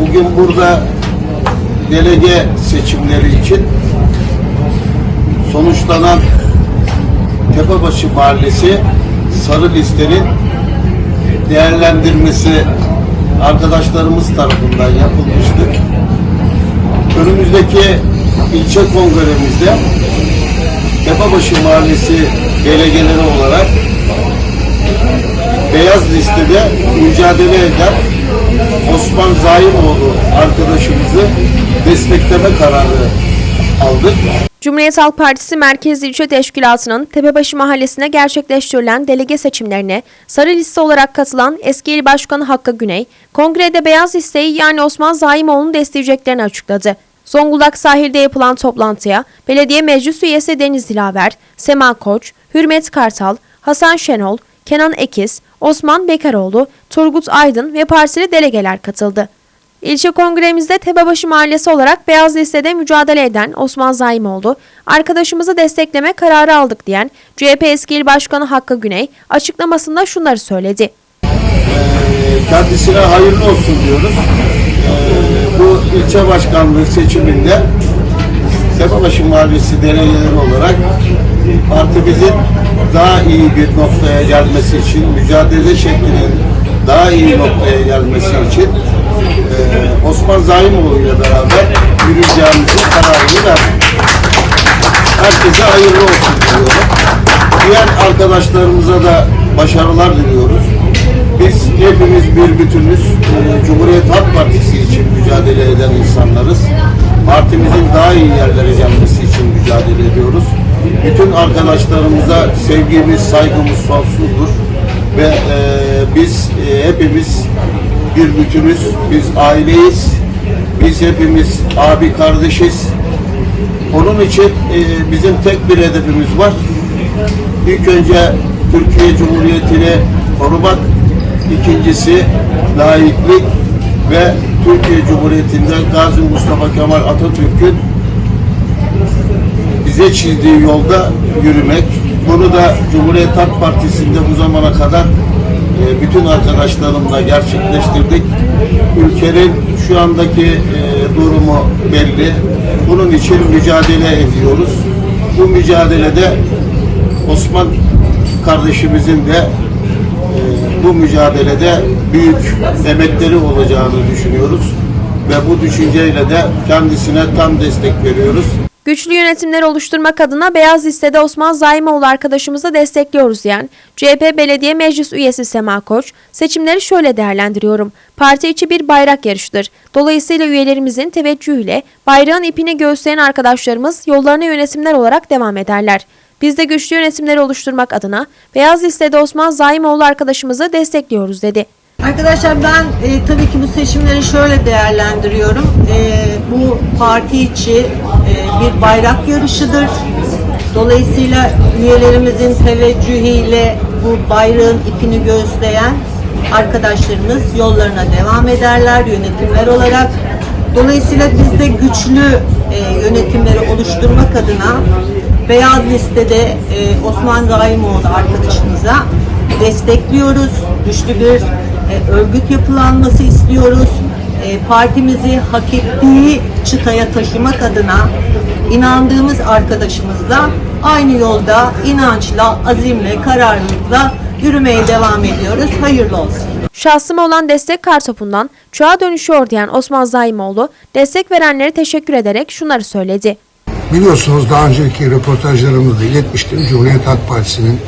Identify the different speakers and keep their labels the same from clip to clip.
Speaker 1: bugün burada delege seçimleri için sonuçlanan Tepebaşı Mahallesi sarı listenin değerlendirmesi arkadaşlarımız tarafından yapılmıştı. Önümüzdeki ilçe kongremizde Tepebaşı Mahallesi delegeleri olarak beyaz listede mücadele eden Osman Zaimoğlu arkadaşımızı destekleme kararı aldık.
Speaker 2: Cumhuriyet Halk Partisi Merkez İlçe Teşkilatı'nın Tepebaşı Mahallesi'ne gerçekleştirilen delege seçimlerine sarı liste olarak katılan eski il başkanı Hakkı Güney, kongrede beyaz listeyi yani Osman Zaimoğlu'nu destekleyeceklerini açıkladı. Zonguldak sahilde yapılan toplantıya belediye meclis üyesi Deniz Dilaver, Sema Koç, Hürmet Kartal, Hasan Şenol, Kenan Ekiz, Osman Bekaroğlu, Turgut Aydın ve partili delegeler katıldı. İlçe kongremizde Tepebaşı Mahallesi olarak beyaz listede mücadele eden Osman Zaimoğlu, arkadaşımızı destekleme kararı aldık diyen CHP eski il başkanı Hakkı Güney açıklamasında şunları söyledi.
Speaker 1: Ee, kendisine hayırlı olsun diyoruz. Ee, bu ilçe başkanlığı seçiminde Tepebaşı Mahallesi delegeleri olarak partimizin daha iyi bir noktaya gelmesi için, mücadele şeklinin daha iyi noktaya gelmesi için e, Osman Zaimoğlu ile beraber yürüyeceğimizin kararını verdik. Herkese hayırlı olsun diyorum. Diğer arkadaşlarımıza da başarılar diliyoruz. Biz hepimiz bir bütünüz. Ee, Cumhuriyet Halk Partisi için mücadele eden insanlarız. Partimizin daha iyi yerlere gelmesi için mücadele ediyoruz. Bütün arkadaşlarımıza sevgimiz, saygımız sonsuzdur. Ve e, biz e, hepimiz bir bütünüz. Biz aileyiz. Biz hepimiz abi kardeşiz. Onun için e, bizim tek bir hedefimiz var. İlk önce Türkiye Cumhuriyeti'ni korumak, ikincisi laiklik ve Türkiye Cumhuriyeti'nden Gazi Mustafa Kemal Atatürk'ün bize çizdiği yolda yürümek. Bunu da Cumhuriyet Halk Partisi'nde bu zamana kadar e, bütün arkadaşlarımla gerçekleştirdik. Ülkenin şu andaki e, durumu belli. Bunun için mücadele ediyoruz. Bu mücadelede Osman kardeşimizin de e, bu mücadelede büyük emekleri olacağını düşünüyoruz. Ve bu düşünceyle de kendisine tam destek veriyoruz.
Speaker 2: Güçlü yönetimler oluşturmak adına beyaz listede Osman Zaimoğlu arkadaşımızı destekliyoruz diyen CHP Belediye Meclis Üyesi Sema Koç, seçimleri şöyle değerlendiriyorum. Parti içi bir bayrak yarışıdır. Dolayısıyla üyelerimizin teveccühüyle bayrağın ipini göğüsleyen arkadaşlarımız yollarına yönetimler olarak devam ederler. Biz de güçlü yönetimleri oluşturmak adına beyaz listede Osman Zaimoğlu arkadaşımızı destekliyoruz dedi.
Speaker 3: Arkadaşlar ben e, tabii ki bu seçimleri şöyle değerlendiriyorum. E, bu parti içi e, bir bayrak yarışıdır. Dolayısıyla üyelerimizin teveccühüyle bu bayrağın ipini göğüsleyen arkadaşlarımız yollarına devam ederler yönetimler olarak. Dolayısıyla biz de güçlü e, yönetimleri oluşturmak adına beyaz listede e, Osman Zaimoğlu arkadaşımıza destekliyoruz. Güçlü bir e, örgüt yapılanması istiyoruz. E, partimizi hak ettiği çıtaya taşımak adına inandığımız arkadaşımızla aynı yolda inançla, azimle, kararlılıkla yürümeye devam ediyoruz. Hayırlı olsun.
Speaker 2: Şahsıma olan destek kartopundan çuğa dönüşüyor diyen Osman Zaimoğlu, destek verenlere teşekkür ederek şunları söyledi.
Speaker 4: Biliyorsunuz daha önceki röportajlarımızda iletmiştim. Cumhuriyet Halk Partisi'nin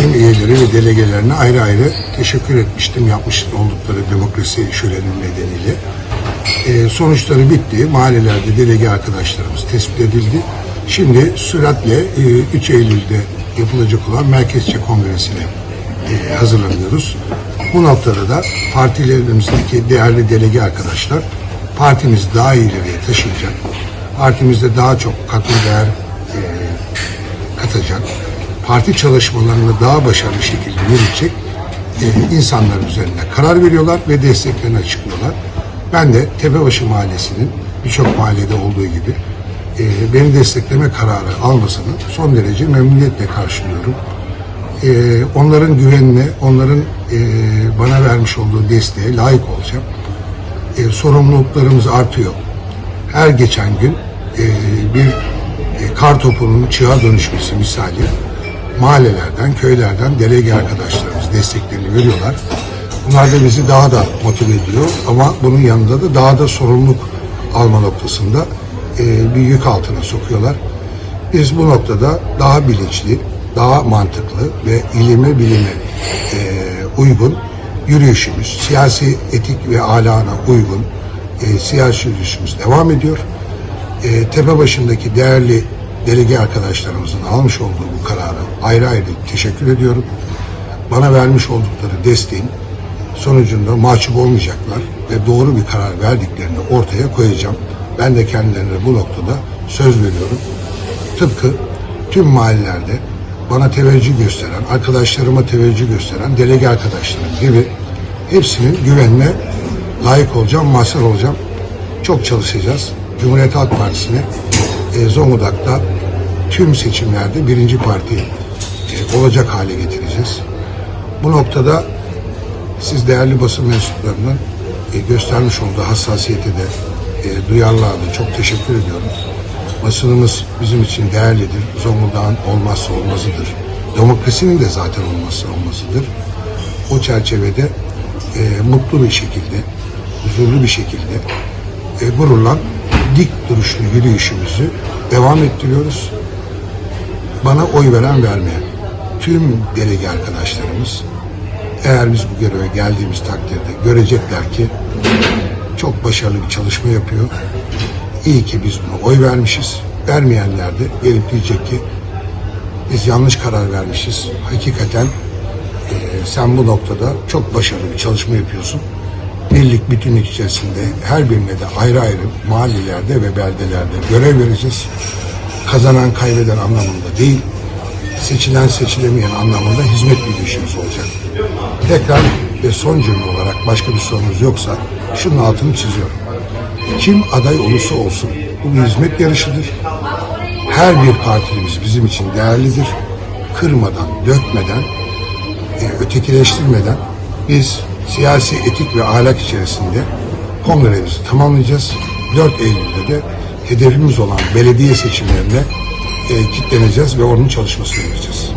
Speaker 4: tüm üyeleri ve delegelerine ayrı ayrı teşekkür etmiştim. Yapmış oldukları demokrasi şölenin nedeniyle. Ee, sonuçları bitti. Mahallelerde delege arkadaşlarımız tespit edildi. Şimdi süratle e, 3 Eylül'de yapılacak olan Merkezçe Kongresi'ne e, hazırlanıyoruz. Bu noktada da partilerimizdeki değerli delege arkadaşlar partimizi daha ileriye taşıyacak. Partimizde daha çok katma değer e, katacak. Parti çalışmalarını daha başarılı şekilde yürütecek e, insanlar üzerinde karar veriyorlar ve desteklerini açıklıyorlar. Ben de Tepebaşı Mahallesi'nin birçok mahallede olduğu gibi e, beni destekleme kararı almasını son derece memnuniyetle karşılıyorum. E, onların güvenine, onların e, bana vermiş olduğu desteğe layık olacağım. e, sorumluluklarımız artıyor. Her geçen gün e, bir e, kar topunun çığa dönüşmesi misali mahallelerden, köylerden delege arkadaşlarımız desteklerini veriyorlar. Bunlar da bizi daha da motive ediyor ama bunun yanında da daha da sorumluluk alma noktasında e, bir yük altına sokuyorlar. Biz bu noktada daha bilinçli, daha mantıklı ve ilime bilime e, uygun yürüyüşümüz, siyasi etik ve ahlana uygun e, siyasi yürüyüşümüz devam ediyor. E, tepe başındaki değerli delege arkadaşlarımızın almış olduğu bu kararı ayrı ayrı teşekkür ediyorum. Bana vermiş oldukları desteğin sonucunda mahcup olmayacaklar ve doğru bir karar verdiklerini ortaya koyacağım. Ben de kendilerine bu noktada söz veriyorum. Tıpkı tüm mahallelerde bana teveccüh gösteren, arkadaşlarıma teveccüh gösteren delege arkadaşlarım gibi hepsinin güvenine layık olacağım, mazhar olacağım. Çok çalışacağız. Cumhuriyet Halk Partisi'ne e, Zonguldak'ta tüm seçimlerde birinci parti e, olacak hale getireceğiz. Bu noktada siz değerli basın mensuplarının e, göstermiş olduğu hassasiyete de e, duyarlılığa çok teşekkür ediyorum. Basınımız bizim için değerlidir. Zonguldak'ın olmazsa olmazıdır. Demokrasinin de zaten olmazsa olmazıdır. O çerçevede e, mutlu bir şekilde, huzurlu bir şekilde e, gururla dik duruşlu yürüyüşümüzü devam ettiriyoruz. Bana oy veren vermeyen tüm delege arkadaşlarımız eğer biz bu göreve geldiğimiz takdirde görecekler ki çok başarılı bir çalışma yapıyor. İyi ki biz buna oy vermişiz. Vermeyenler de gelip diyecek ki biz yanlış karar vermişiz. Hakikaten e, sen bu noktada çok başarılı bir çalışma yapıyorsun. Birlik bütünlük içerisinde her birine de ayrı ayrı mahallelerde ve beldelerde görev vereceğiz. Kazanan kaybeden anlamında değil, seçilen seçilemeyen anlamında hizmet yürüyüşümüz olacak. Tekrar ve son cümle olarak başka bir sorunuz yoksa şunun altını çiziyorum. Kim aday olursa olsun bu bir hizmet yarışıdır. Her bir partimiz bizim için değerlidir. Kırmadan, dökmeden, e, ötekileştirmeden biz siyasi etik ve ahlak içerisinde kongremizi tamamlayacağız. 4 Eylül'de de hedefimiz olan belediye seçimlerine e, kitleneceğiz ve onun çalışmasını yapacağız.